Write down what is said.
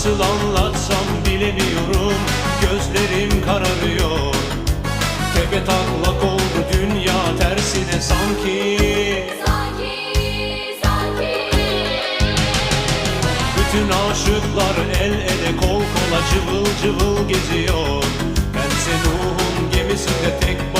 Nasıl anlatsam bilemiyorum. Gözlerim kararıyor. Tepe taklak oldu dünya tersine sanki. Sanki, sanki. Bütün aşıklar el ele kol kola cıvıl cıvıl geziyor. Bense Nuh'un gemisinde tek ki